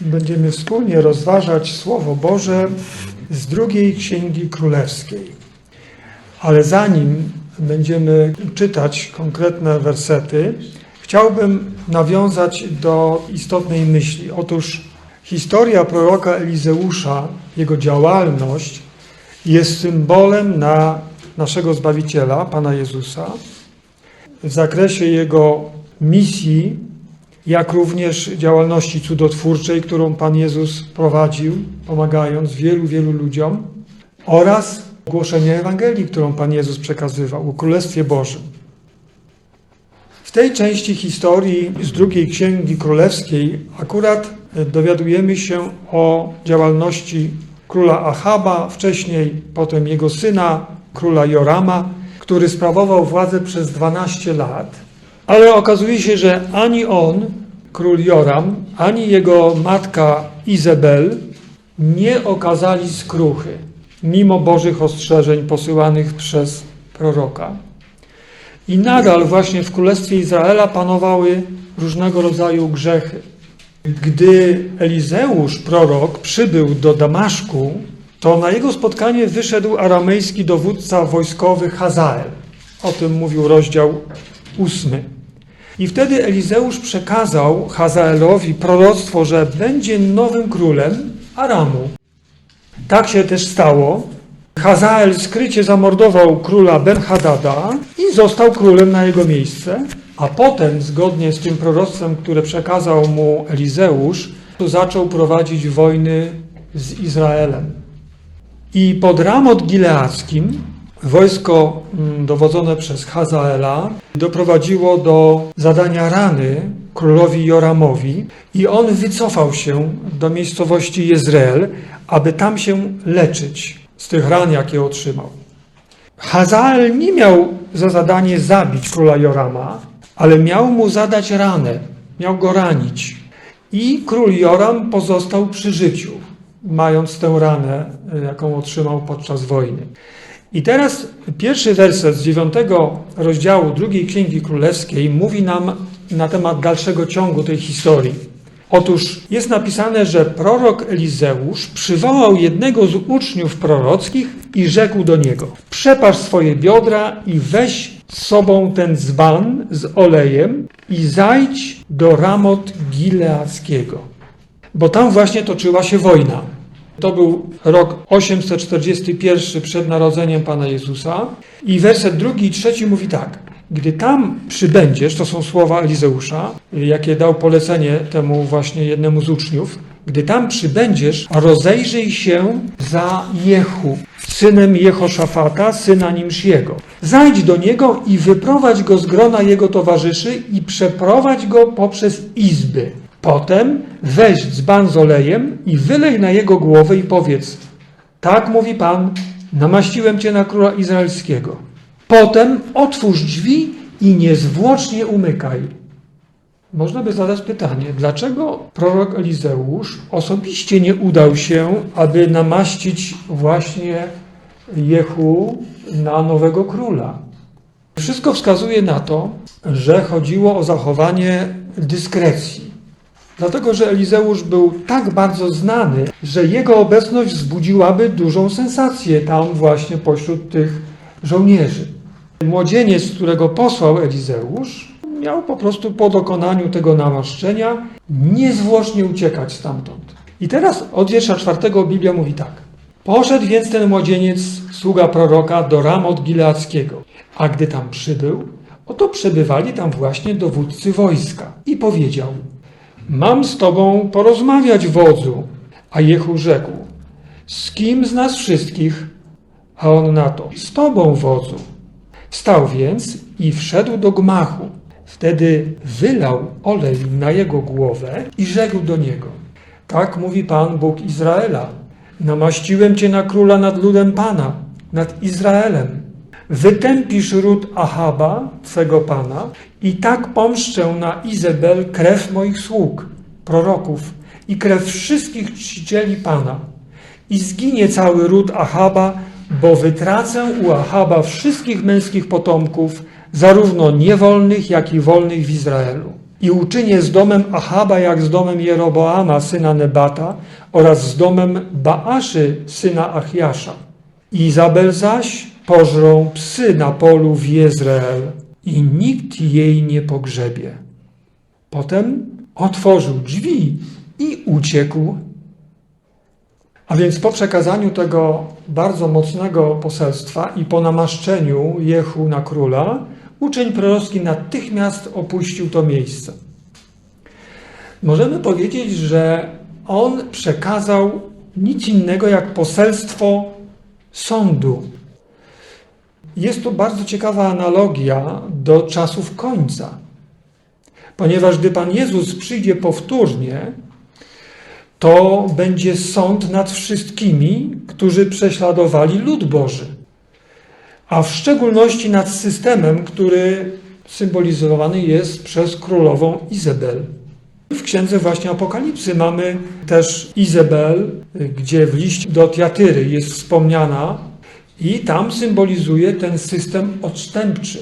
Będziemy wspólnie rozważać Słowo Boże z drugiej Księgi Królewskiej. Ale zanim będziemy czytać konkretne wersety, chciałbym nawiązać do istotnej myśli. Otóż historia proroka Elizeusza, jego działalność jest symbolem na naszego Zbawiciela, Pana Jezusa, w zakresie jego misji, jak również działalności cudotwórczej, którą Pan Jezus prowadził, pomagając wielu, wielu ludziom, oraz głoszenie Ewangelii, którą Pan Jezus przekazywał o Królestwie Bożym. W tej części historii z drugiej Księgi Królewskiej akurat dowiadujemy się o działalności króla Achaba, wcześniej potem jego syna, króla Jorama, który sprawował władzę przez 12 lat. Ale okazuje się, że ani on, król Joram, ani jego matka Izabel nie okazali skruchy, mimo Bożych ostrzeżeń posyłanych przez proroka. I nadal właśnie w Królestwie Izraela panowały różnego rodzaju grzechy. Gdy Elizeusz, prorok, przybył do Damaszku, to na jego spotkanie wyszedł aramejski dowódca wojskowy Hazael. O tym mówił rozdział ósmy. I wtedy Elizeusz przekazał Hazaelowi proroctwo, że będzie nowym królem Aramu. Tak się też stało. Hazael skrycie zamordował króla Ben-Hadada i został królem na jego miejsce, a potem, zgodnie z tym proroctwem, które przekazał mu Elizeusz, zaczął prowadzić wojny z Izraelem. I pod Ramot Gileackim wojsko mm, dowodzone przez Hazaela doprowadziło do zadania rany królowi Joramowi i on wycofał się do miejscowości Jezreel, aby tam się leczyć z tych ran, jakie otrzymał. Hazael nie miał za zadanie zabić króla Jorama, ale miał mu zadać ranę, miał go ranić. I król Joram pozostał przy życiu, mając tę ranę, jaką otrzymał podczas wojny. I teraz pierwszy werset z dziewiątego rozdziału drugiej Księgi Królewskiej mówi nam na temat dalszego ciągu tej historii. Otóż jest napisane, że prorok Elizeusz przywołał jednego z uczniów prorockich i rzekł do niego: Przepasz swoje biodra i weź z sobą ten dzban z olejem i zajdź do Ramot Gileackiego. Bo tam właśnie toczyła się wojna. To był rok 841 przed narodzeniem Pana Jezusa. I werset drugi i trzeci mówi tak. Gdy tam przybędziesz, to są słowa Elizeusza, jakie dał polecenie temu właśnie jednemu z uczniów. Gdy tam przybędziesz, rozejrzyj się za Jehu, synem Jehoszafata, syna Nimsziego. Zajdź do niego i wyprowadź go z grona jego towarzyszy i przeprowadź go poprzez izby. Potem weź dzban z olejem i wylej na jego głowę i powiedz: Tak mówi Pan, namaściłem cię na króla izraelskiego. Potem otwórz drzwi i niezwłocznie umykaj. Można by zadać pytanie, dlaczego prorok Elizeusz osobiście nie udał się, aby namaścić właśnie Jehu na nowego króla? Wszystko wskazuje na to, że chodziło o zachowanie dyskrecji. Dlatego, że Elizeusz był tak bardzo znany, że jego obecność wzbudziłaby dużą sensację tam właśnie pośród tych żołnierzy. Młodzieniec, którego posłał Elizeusz, miał po prostu po dokonaniu tego namaszczenia niezwłocznie uciekać stamtąd. I teraz od wiersza czwartego Biblia mówi tak. Poszedł więc ten młodzieniec, sługa proroka, do Ramot Gileackiego. A gdy tam przybył, oto przebywali tam właśnie dowódcy wojska. I powiedział, mam z tobą porozmawiać wodzu. A Jehu rzekł, z kim z nas wszystkich? A on na to, z tobą wodzu. Wstał więc i wszedł do gmachu. Wtedy wylał olej na jego głowę i rzekł do niego: Tak mówi Pan Bóg Izraela: Namaściłem cię na króla nad ludem Pana, nad Izraelem. Wytępisz ród Ahaba, twego pana, i tak pomszczę na Izabel krew moich sług, proroków, i krew wszystkich czcicieli Pana. I zginie cały ród Ahaba, bo wytracę u Ahaba wszystkich męskich potomków, zarówno niewolnych, jak i wolnych w Izraelu. i uczynię z domem Achaba jak z domem Jeroboama, syna Nebata oraz z domem Baaszy, syna Achiasza. Izabel zaś pożrą psy na polu w Jezreel i nikt jej nie pogrzebie. Potem otworzył drzwi i uciekł. A więc po przekazaniu tego bardzo mocnego poselstwa i po namaszczeniu Jehu na króla, uczeń prorocki natychmiast opuścił to miejsce. Możemy powiedzieć, że on przekazał nic innego jak poselstwo sądu. Jest to bardzo ciekawa analogia do czasów końca, ponieważ gdy Pan Jezus przyjdzie powtórnie, to będzie sąd nad wszystkimi, którzy prześladowali lud Boży, a w szczególności nad systemem, który symbolizowany jest przez królową Izabel. W księdze właśnie Apokalipsy mamy też Izabel, gdzie w liście do Tiatyry jest wspomniana i tam symbolizuje ten system odstępczy,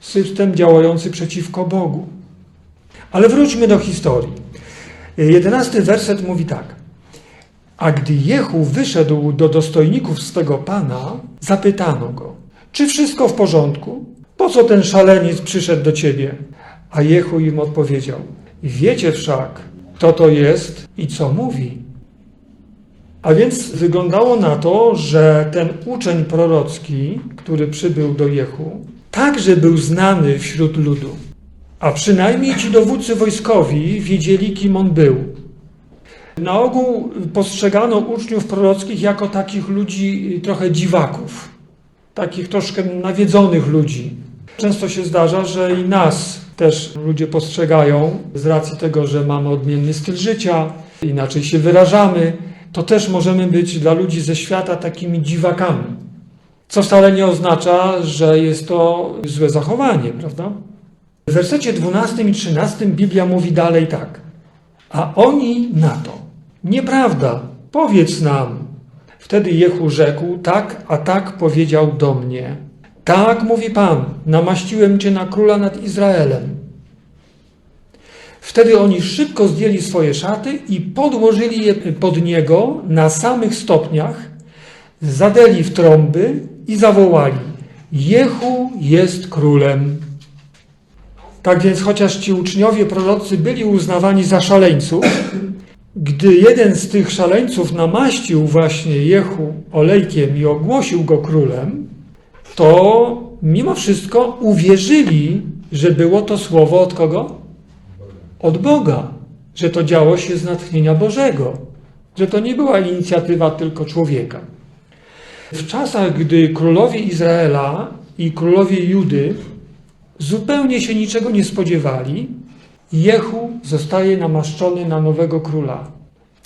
system działający przeciwko Bogu. Ale wróćmy do historii. Jedenasty werset mówi tak. A gdy Jehu wyszedł do dostojników swego pana, zapytano go, czy wszystko w porządku? Po co ten szaleniec przyszedł do ciebie? A Jehu im odpowiedział, wiecie wszak, kto to jest i co mówi. A więc wyglądało na to, że ten uczeń prorocki, który przybył do Jehu, także był znany wśród ludu. A przynajmniej ci dowódcy wojskowi wiedzieli, kim on był. Na ogół postrzegano uczniów prorockich jako takich ludzi trochę dziwaków, takich troszkę nawiedzonych ludzi. Często się zdarza, że i nas też ludzie postrzegają z racji tego, że mamy odmienny styl życia, inaczej się wyrażamy, to też możemy być dla ludzi ze świata takimi dziwakami. Co wcale nie oznacza, że jest to złe zachowanie, prawda? W wersecie 12 i 13 Biblia mówi dalej tak. A oni na to. Nieprawda, powiedz nam. Wtedy Jehu rzekł, tak, a tak powiedział do mnie. Tak mówi Pan, namaściłem Cię na króla nad Izraelem. Wtedy oni szybko zdjęli swoje szaty i podłożyli je pod niego na samych stopniach, zadeli w trąby i zawołali: Jehu jest królem. Tak więc, chociaż ci uczniowie prorocy byli uznawani za szaleńców, gdy jeden z tych szaleńców namaścił właśnie Jehu olejkiem i ogłosił go królem, to mimo wszystko uwierzyli, że było to słowo od kogo? Od Boga, że to działo się z natchnienia Bożego, że to nie była inicjatywa tylko człowieka. W czasach, gdy królowie Izraela i królowie Judy zupełnie się niczego nie spodziewali, Jehu zostaje namaszczony na nowego króla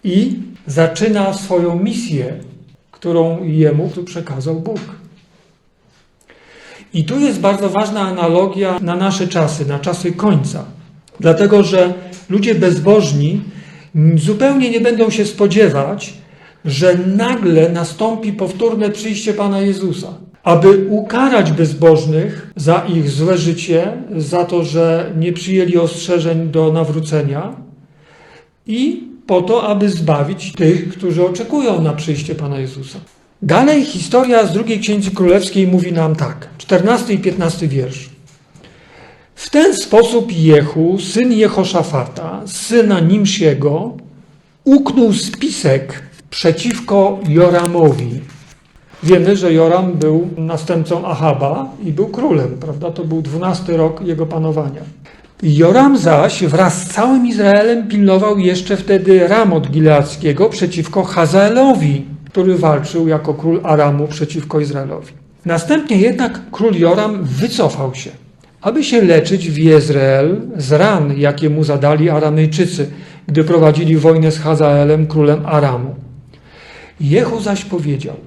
i zaczyna swoją misję, którą jemu tu przekazał Bóg. I tu jest bardzo ważna analogia na nasze czasy, na czasy końca. Dlatego, że ludzie bezbożni zupełnie nie będą się spodziewać, że nagle nastąpi powtórne przyjście Pana Jezusa aby ukarać bezbożnych za ich złe życie, za to, że nie przyjęli ostrzeżeń do nawrócenia i po to, aby zbawić tych, którzy oczekują na przyjście Pana Jezusa. Dalej historia z drugiej Księgi Królewskiej mówi nam tak, 14 i 15 wiersz. W ten sposób Jehu, syn Jehoszafata, syna Nimsiego, uknął spisek przeciwko Joramowi, Wiemy, że Joram był następcą Ahaba i był królem, prawda? To był dwunasty rok jego panowania. Joram zaś wraz z całym Izraelem pilnował jeszcze wtedy Ramot Gileackiego przeciwko Hazaelowi, który walczył jako król Aramu przeciwko Izraelowi. Następnie jednak król Joram wycofał się, aby się leczyć w Jezreel z ran, jakie mu zadali Aramejczycy, gdy prowadzili wojnę z Hazaelem, królem Aramu. Jehu zaś powiedział –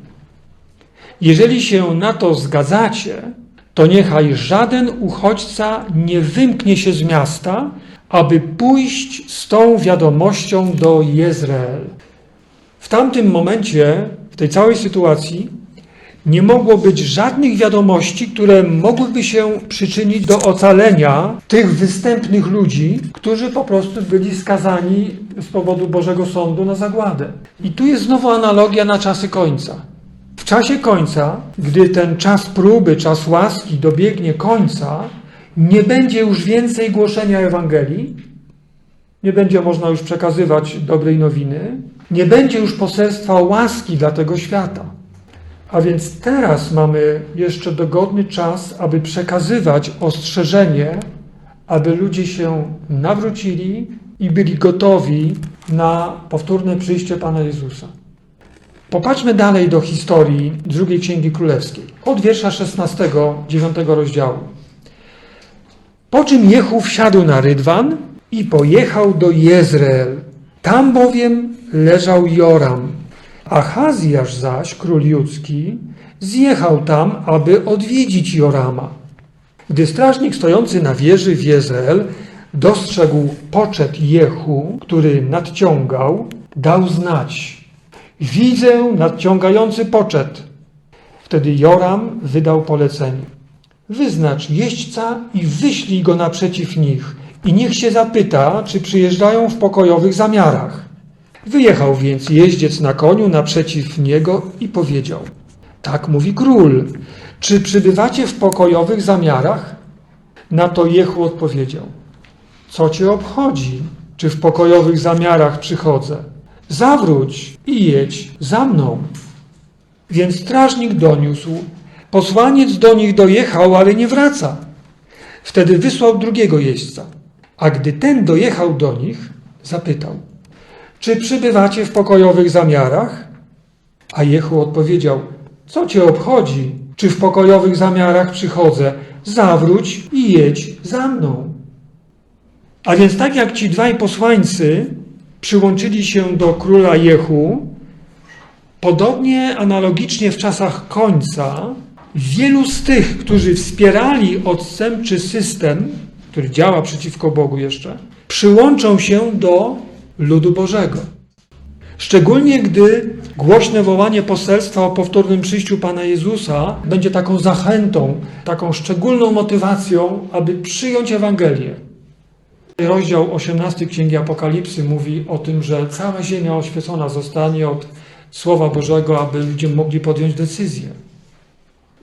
jeżeli się na to zgadzacie, to niechaj żaden uchodźca nie wymknie się z miasta, aby pójść z tą wiadomością do Jezreel. W tamtym momencie, w tej całej sytuacji, nie mogło być żadnych wiadomości, które mogłyby się przyczynić do ocalenia tych występnych ludzi, którzy po prostu byli skazani z powodu Bożego Sądu na zagładę. I tu jest znowu analogia na czasy końca. W czasie końca, gdy ten czas próby, czas łaski dobiegnie końca, nie będzie już więcej głoszenia Ewangelii, nie będzie można już przekazywać dobrej nowiny, nie będzie już poselstwa łaski dla tego świata. A więc teraz mamy jeszcze dogodny czas, aby przekazywać ostrzeżenie, aby ludzie się nawrócili i byli gotowi na powtórne przyjście Pana Jezusa. Popatrzmy dalej do historii drugiej Księgi Królewskiej, od wiersza 16, 9 rozdziału. Po czym Jehu wsiadł na rydwan i pojechał do Jezreel. Tam bowiem leżał Joram. Achazjasz zaś, król judzki, zjechał tam, aby odwiedzić Jorama. Gdy strażnik stojący na wieży w Jezreel dostrzegł poczet Jehu, który nadciągał, dał znać. Widzę nadciągający poczet. Wtedy Joram wydał polecenie. Wyznacz jeźdźca i wyślij go naprzeciw nich i niech się zapyta, czy przyjeżdżają w pokojowych zamiarach. Wyjechał więc jeździec na koniu naprzeciw niego i powiedział: Tak mówi król, czy przybywacie w pokojowych zamiarach? Na to Jehu odpowiedział: Co cię obchodzi, czy w pokojowych zamiarach przychodzę? Zawróć i jedź za mną. Więc strażnik doniósł: Posłaniec do nich dojechał, ale nie wraca. Wtedy wysłał drugiego jeźdźca. A gdy ten dojechał do nich, zapytał: Czy przybywacie w pokojowych zamiarach? A Jehu odpowiedział: Co cię obchodzi, czy w pokojowych zamiarach przychodzę? Zawróć i jedź za mną. A więc tak jak ci dwaj posłańcy przyłączyli się do króla Jehu, podobnie analogicznie w czasach końca wielu z tych, którzy wspierali odstępczy system, który działa przeciwko Bogu jeszcze, przyłączą się do ludu Bożego. Szczególnie gdy głośne wołanie poselstwa o powtórnym przyjściu Pana Jezusa będzie taką zachętą, taką szczególną motywacją, aby przyjąć Ewangelię. Rozdział 18 Księgi Apokalipsy mówi o tym, że cała ziemia oświecona zostanie od Słowa Bożego, aby ludzie mogli podjąć decyzję.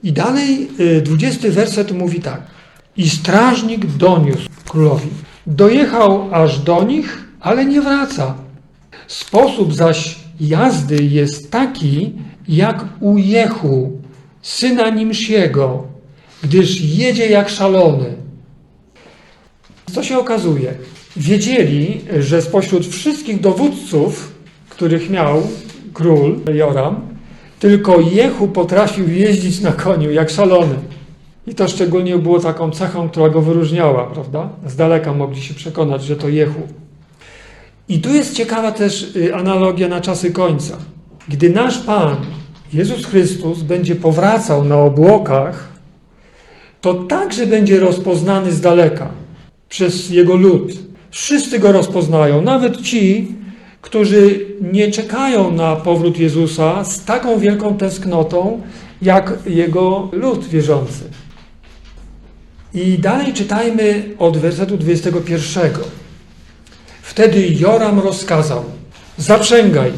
I dalej, y, 20 werset mówi tak. I strażnik doniósł królowi. Dojechał aż do nich, ale nie wraca. Sposób zaś jazdy jest taki, jak u Jehu, syna Nimsiego, gdyż jedzie jak szalony. Co się okazuje? Wiedzieli, że spośród wszystkich dowódców, których miał król Joram, tylko Jehu potrafił jeździć na koniu jak szalony. I to szczególnie było taką cechą, która go wyróżniała, prawda? Z daleka mogli się przekonać, że to Jehu. I tu jest ciekawa też y, analogia na czasy końca. Gdy nasz Pan, Jezus Chrystus, będzie powracał na obłokach, to także będzie rozpoznany z daleka przez Jego lud. Wszyscy Go rozpoznają, nawet ci, którzy nie czekają na powrót Jezusa z taką wielką tęsknotą, jak Jego lud wierzący. I dalej czytajmy od wersetu 21. Wtedy Joram rozkazał: Zaprzęgaj.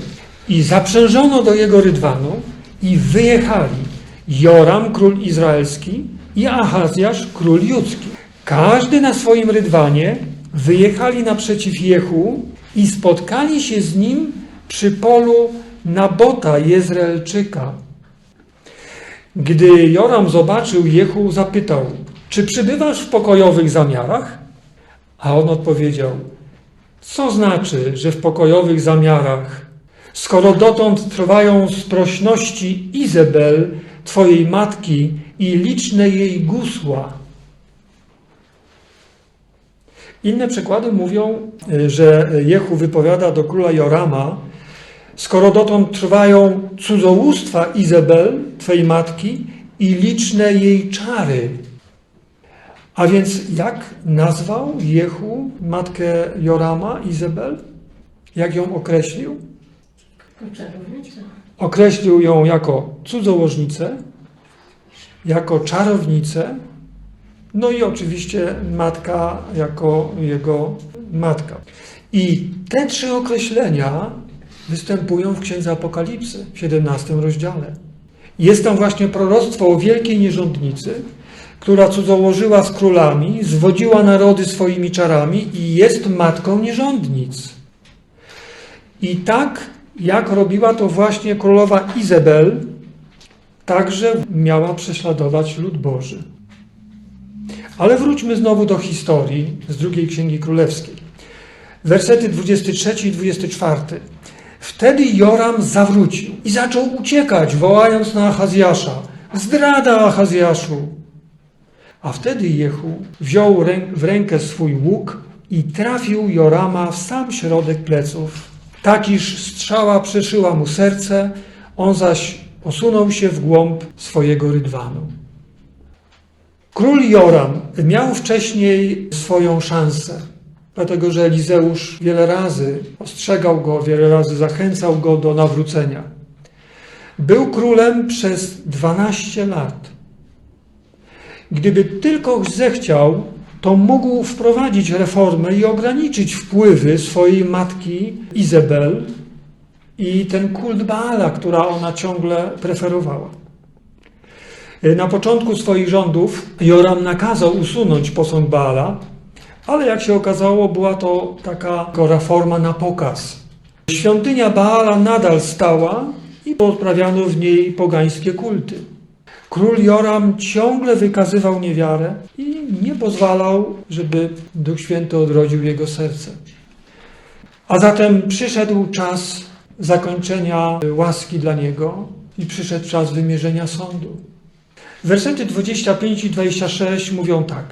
I zaprzężono do jego rydwanu i wyjechali Joram, król izraelski, i Ahazjasz, król judzki. Każdy na swoim rydwanie wyjechali naprzeciw Jehu i spotkali się z nim przy polu Nabota Jezreelczyka. Gdy Joram zobaczył Jehu, zapytał: Czy przybywasz w pokojowych zamiarach? A on odpowiedział: Co znaczy, że w pokojowych zamiarach, skoro dotąd trwają sprośności Izabel, twojej matki, i liczne jej gusła? Inne przykłady mówią, że Jehu wypowiada do króla Jorama, skoro dotąd trwają cudzołóstwa Izabel, twojej matki, i liczne jej czary. A więc jak nazwał Jehu matkę Jorama, Izabel? Jak ją określił? Określił ją jako cudzołożnicę, jako czarownicę, no i oczywiście matka jako jego matka. I te trzy określenia występują w Księdze Apokalipsy w 17 rozdziale. Jest tam właśnie proroctwo o wielkiej nierządnicy, która cudzołożyła z królami, zwodziła narody swoimi czarami i jest matką nierządnic. I tak jak robiła to właśnie królowa Izabel, także miała prześladować lud Boży. Ale wróćmy znowu do historii z drugiej Księgi Królewskiej. Wersety 23 i 24. Wtedy Joram zawrócił i zaczął uciekać, wołając na Achazjasza: Zdrada, Achazjaszu! A wtedy Jehu wziął w rękę swój łuk i trafił Jorama w sam środek pleców, tak iż strzała przeszyła mu serce, on zaś posunął się w głąb swojego rydwanu. Król Joram miał wcześniej swoją szansę, dlatego że Elizeusz wiele razy ostrzegał go, wiele razy zachęcał go do nawrócenia. Był królem przez 12 lat. Gdyby tylko zechciał, to mógł wprowadzić reformę i ograniczyć wpływy swojej matki Izabel i ten kult Baala, która ona ciągle preferowała. Na początku swoich rządów Joram nakazał usunąć posąg Baala, ale jak się okazało, była to taka reforma na pokaz. Świątynia Baala nadal stała i odprawiano w niej pogańskie kulty. Król Joram ciągle wykazywał niewiarę i nie pozwalał, żeby Duch Święty odrodził jego serce. A zatem przyszedł czas zakończenia łaski dla niego i przyszedł czas wymierzenia sądu. Wersety 25 i 26 mówią tak.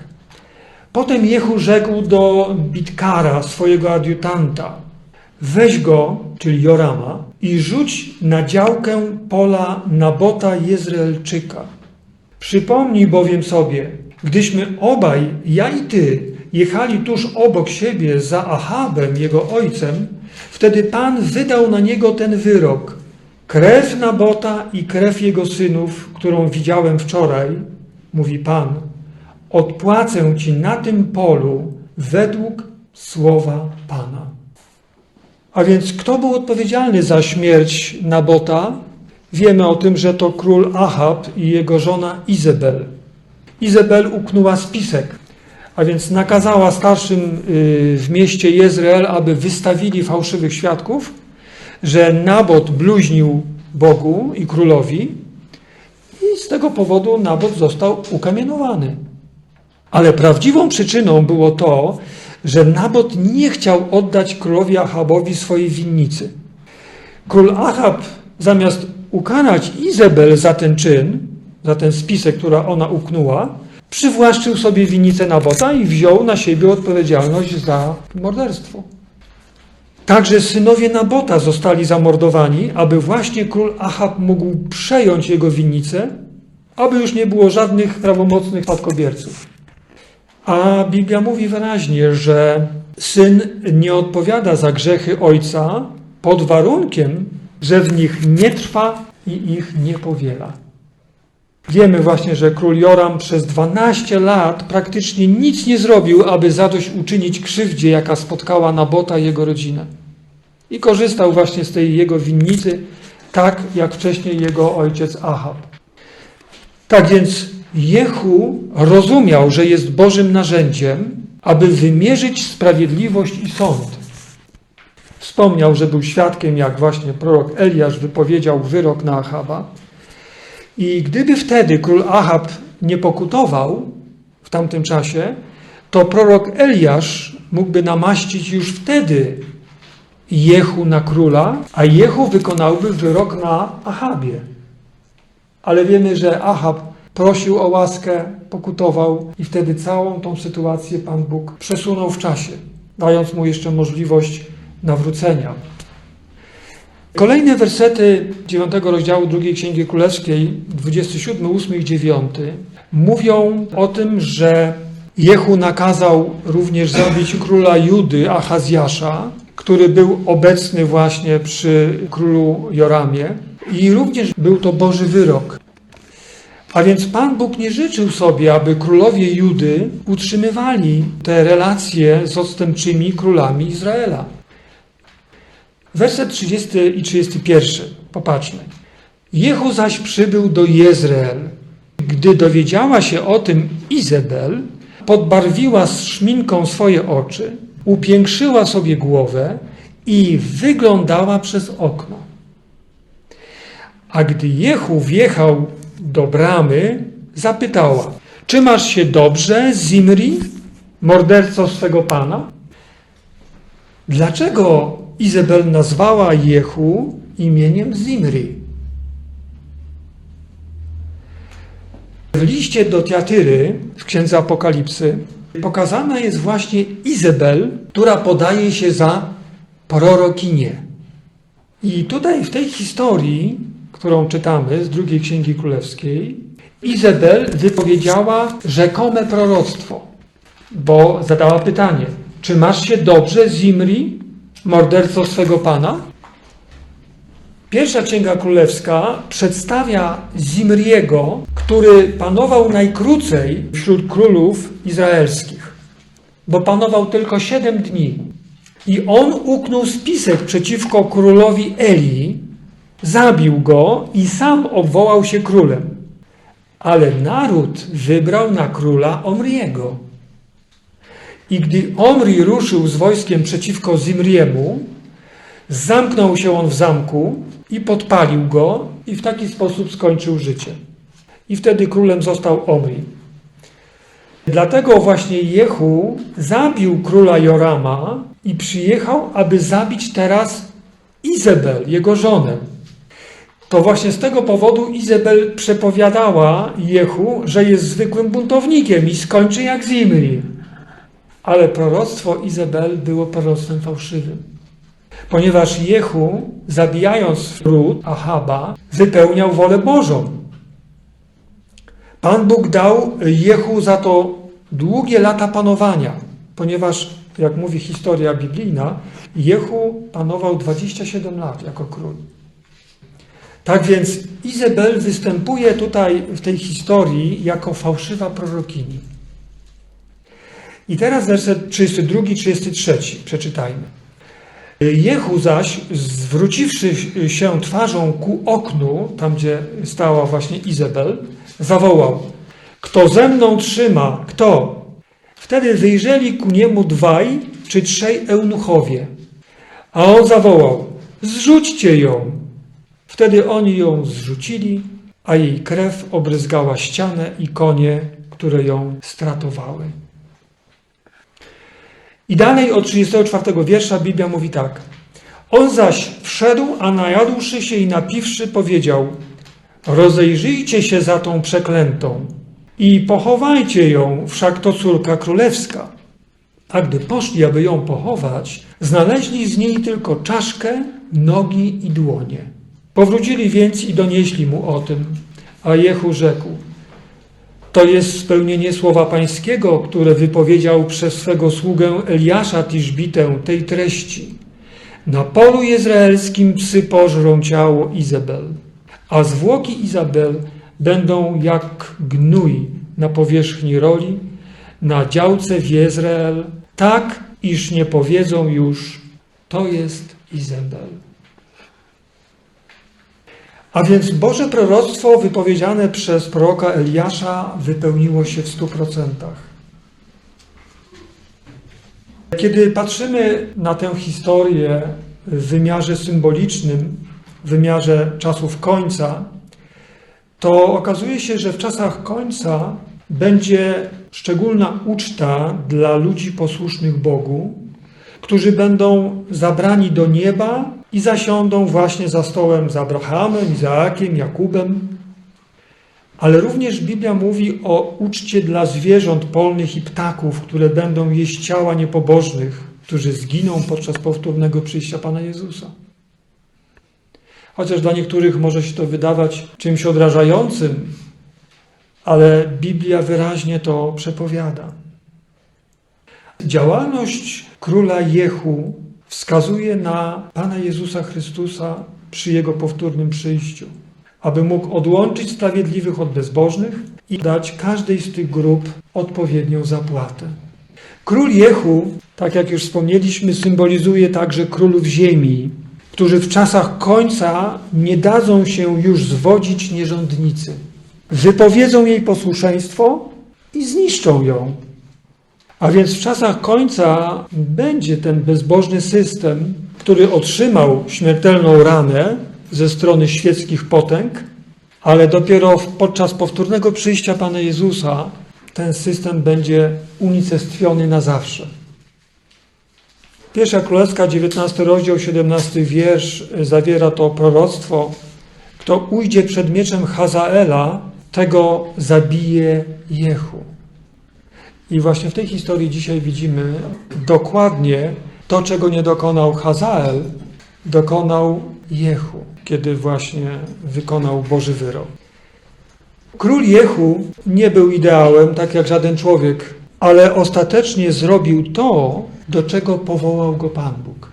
Potem Jehu rzekł do Bitkara, swojego adiutanta, weź go, czyli Jorama, i rzuć na działkę pola Nabota Jezreelczyka. Przypomnij bowiem sobie, gdyśmy obaj, ja i ty, jechali tuż obok siebie za Ahabem, jego ojcem, wtedy Pan wydał na niego ten wyrok. Krew Nabota i krew jego synów, którą widziałem wczoraj, mówi Pan, odpłacę ci na tym polu według słowa Pana. A więc kto był odpowiedzialny za śmierć Nabota? Wiemy o tym, że to król Ahab i jego żona Izabel. Izabel uknęła spisek, a więc nakazała starszym y, w mieście Jezreel, aby wystawili fałszywych świadków, że Nabot bluźnił Bogu i królowi i z tego powodu Nabot został ukamienowany. Ale prawdziwą przyczyną było to, że Nabot nie chciał oddać królowi Achabowi swojej winnicy. Król Achab zamiast ukarać Izabel za ten czyn, za ten spisek, która ona uknęła, przywłaszczył sobie winnicę Nabota i wziął na siebie odpowiedzialność za morderstwo. Także synowie Nabota zostali zamordowani, aby właśnie król Achab mógł przejąć jego winnicę, aby już nie było żadnych prawomocnych spadkobierców. A Biblia mówi wyraźnie, że syn nie odpowiada za grzechy ojca pod warunkiem, że w nich nie trwa i ich nie powiela. Wiemy właśnie, że król Joram przez 12 lat praktycznie nic nie zrobił, aby zadośćuczynić krzywdzie, jaka spotkała Nabota i jego rodzinę. I korzystał właśnie z tej jego winnicy, tak jak wcześniej jego ojciec Ahab. Tak więc Jehu rozumiał, że jest Bożym narzędziem, aby wymierzyć sprawiedliwość i sąd. Wspomniał, że był świadkiem, jak właśnie prorok Eliasz wypowiedział wyrok na Achaba. I gdyby wtedy król Achab nie pokutował w tamtym czasie, to prorok Eliasz mógłby namaścić już wtedy Jehu na króla, a Jehu wykonałby wyrok na Achabie. Ale wiemy, że Achab prosił o łaskę, pokutował i wtedy całą tą sytuację Pan Bóg przesunął w czasie, dając mu jeszcze możliwość nawrócenia. Kolejne wersety 9 rozdziału drugiej Księgi Królewskiej, 27, 8 i 9, mówią o tym, że Jehu nakazał również zabić króla Judy, Achazjasza, który był obecny właśnie przy królu Joramie i również był to Boży wyrok. A więc Pan Bóg nie życzył sobie, aby królowie Judy utrzymywali te relacje z odstępczymi królami Izraela. Werset 30 i 31. Popatrzmy. Jehu zaś przybył do Jezreel. Gdy dowiedziała się o tym Izabel, podbarwiła z szminką swoje oczy, upiększyła sobie głowę i wyglądała przez okno. A gdy Jehu wjechał do bramy, zapytała: Czy masz się dobrze, Zimri, morderco swego pana? Dlaczego Izabel nazwała Jehu imieniem Zimri? W liście do Tiatyry w Księdze Apokalipsy pokazana jest właśnie Izabel, która podaje się za prorokinię. I tutaj w tej historii, którą czytamy z drugiej Księgi Królewskiej, Izabel wypowiedziała rzekome proroctwo, bo zadała pytanie, czy masz się dobrze, Zimri, morderco swego pana? Pierwsza Księga Królewska przedstawia Zimriego, który panował najkrócej wśród królów izraelskich, bo panował tylko siedem dni. I on uknął spisek przeciwko królowi Eli, zabił go i sam obwołał się królem. Ale naród wybrał na króla Omriego. I gdy Omri ruszył z wojskiem przeciwko Zimriemu, zamknął się on w zamku i podpalił go i w taki sposób skończył życie. I wtedy królem został Omri. Dlatego właśnie Jehu zabił króla Jorama i przyjechał, aby zabić teraz Izabel, jego żonę. To właśnie z tego powodu Izabel przepowiadała Jehu, że jest zwykłym buntownikiem i skończy jak Zimri. Ale proroctwo Izabel było proroctwem fałszywym. Ponieważ Jehu, zabijając ród Ahaba, wypełniał wolę Bożą. Pan Bóg dał Jehu za to długie lata panowania, ponieważ, jak mówi historia biblijna, Jehu panował 27 lat jako król. Tak więc Izabel występuje tutaj w tej historii jako fałszywa prorokini. I teraz werset 32, 33 przeczytajmy. Jehu zaś, zwróciwszy się twarzą ku oknu, tam gdzie stała właśnie Izabel, zawołał: Kto ze mną trzyma? Kto? Wtedy wyjrzeli ku niemu dwaj czy trzej eunuchowie. A on zawołał: Zrzućcie ją. Wtedy oni ją zrzucili, a jej krew obryzgała ścianę i konie, które ją stratowały. I dalej od 34 wiersza Biblia mówi tak. On zaś wszedł, a najadłszy się i napiwszy powiedział Rozejrzyjcie się za tą przeklętą i pochowajcie ją, wszak to córka królewska. A gdy poszli, aby ją pochować, znaleźli z niej tylko czaszkę, nogi i dłonie. Powrócili więc i donieśli mu o tym, a Jehu rzekł to jest spełnienie słowa pańskiego, które wypowiedział przez swego sługę Eliasza Tiszbitę tej treści. Na polu izraelskim psy pożrą ciało Izabel, a zwłoki Izabel będą jak gnój na powierzchni roli, na działce w Izrael, tak iż nie powiedzą już, to jest Izabel. A więc Boże proroctwo wypowiedziane przez proroka Eliasza wypełniło się w stu procentach. Kiedy patrzymy na tę historię w wymiarze symbolicznym, w wymiarze czasów końca, to okazuje się, że w czasach końca będzie szczególna uczta dla ludzi posłusznych Bogu, którzy będą zabrani do nieba i zasiądą właśnie za stołem z Abrahamem, Izaakiem, Jakubem. Ale również Biblia mówi o uczcie dla zwierząt polnych i ptaków, które będą jeść ciała niepobożnych, którzy zginą podczas powtórnego przyjścia Pana Jezusa. Chociaż dla niektórych może się to wydawać czymś odrażającym, ale Biblia wyraźnie to przepowiada. Działalność króla Jehu wskazuje na Pana Jezusa Chrystusa przy Jego powtórnym przyjściu. aby mógł odłączyć sprawiedliwych od bezbożnych i dać każdej z tych grup odpowiednią zapłatę. Król Jehu, tak jak już wspomnieliśmy, symbolizuje także królów ziemi, którzy w czasach końca nie dadzą się już zwodzić nierządnicy. Wypowiedzą jej posłuszeństwo i zniszczą ją. A więc w czasach końca będzie ten bezbożny system, który otrzymał śmiertelną ranę ze strony świeckich potęg, ale dopiero podczas powtórnego przyjścia Pana Jezusa ten system będzie unicestwiony na zawsze. Pierwsza Królewska, 19 rozdział, 17 wiersz zawiera to proroctwo. Kto ujdzie przed mieczem Hazaela, tego zabije Jehu. I właśnie w tej historii dzisiaj widzimy dokładnie to, czego nie dokonał Hazael, dokonał Jehu, kiedy właśnie wykonał Boży wyrok. Król Jehu nie był ideałem, tak jak żaden człowiek, ale ostatecznie zrobił to, do czego powołał go Pan Bóg.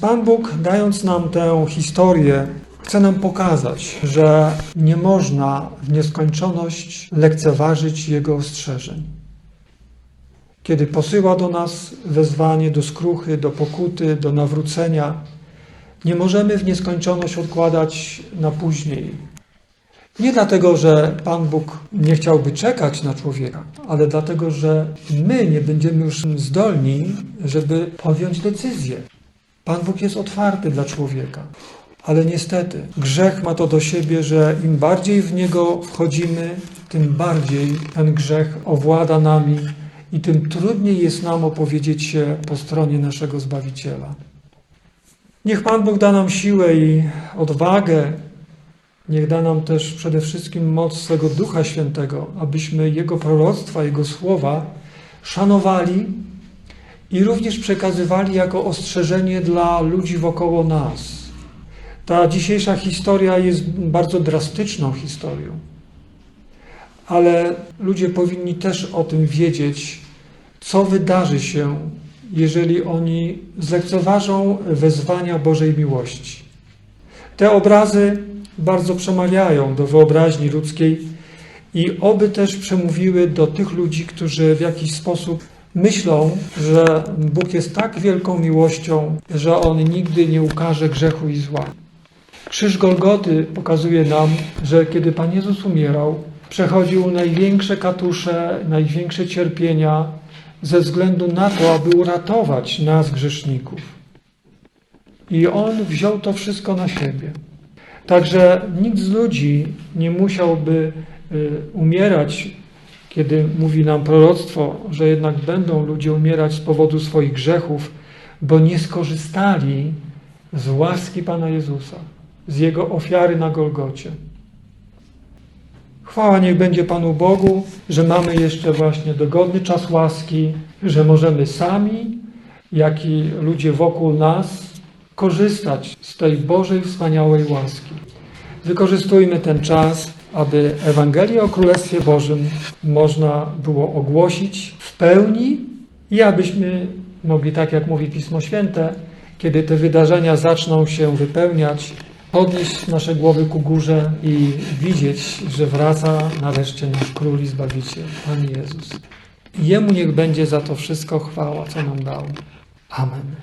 Pan Bóg, dając nam tę historię, chce nam pokazać, że nie można w nieskończoność lekceważyć Jego ostrzeżeń. Kiedy posyła do nas wezwanie do skruchy, do pokuty, do nawrócenia, nie możemy w nieskończoność odkładać na później. Nie dlatego, że Pan Bóg nie chciałby czekać na człowieka, ale dlatego, że my nie będziemy już zdolni, żeby podjąć decyzję. Pan Bóg jest otwarty dla człowieka. Ale niestety, grzech ma to do siebie, że im bardziej w niego wchodzimy, tym bardziej ten grzech owłada nami i tym trudniej jest nam opowiedzieć się po stronie naszego Zbawiciela. Niech Pan Bóg da nam siłę i odwagę, niech da nam też przede wszystkim moc swego Ducha Świętego, abyśmy Jego proroctwa, Jego słowa szanowali i również przekazywali jako ostrzeżenie dla ludzi wokoło nas. Ta dzisiejsza historia jest bardzo drastyczną historią, ale ludzie powinni też o tym wiedzieć, co wydarzy się, jeżeli oni zlekceważą wezwania Bożej miłości. Te obrazy bardzo przemawiają do wyobraźni ludzkiej i oby też przemówiły do tych ludzi, którzy w jakiś sposób myślą, że Bóg jest tak wielką miłością, że On nigdy nie ukaże grzechu i zła. Krzyż Golgoty pokazuje nam, że kiedy Pan Jezus umierał, przechodził największe katusze, największe cierpienia ze względu na to, aby uratować nas, grzeszników. I On wziął to wszystko na siebie. Także nikt z ludzi nie musiałby y, umierać, kiedy mówi nam proroctwo, że jednak będą ludzie umierać z powodu swoich grzechów, bo nie skorzystali z łaski Pana Jezusa, z Jego ofiary na Golgocie. Chwała niech będzie Panu Bogu, że mamy jeszcze właśnie dogodny czas łaski, że możemy sami, jak i ludzie wokół nas korzystać z tej Bożej wspaniałej łaski. Wykorzystujmy ten czas, aby Ewangelię o Królestwie Bożym można było ogłosić w pełni i abyśmy mogli, tak jak mówi Pismo Święte, kiedy te wydarzenia zaczną się wypełniać, podnieść nasze głowy ku górze i widzieć, że wraca nareszcie nasz Król i Zbawiciel, Pan Jezus. Jemu niech będzie za to wszystko chwała, co nam dał. Amen.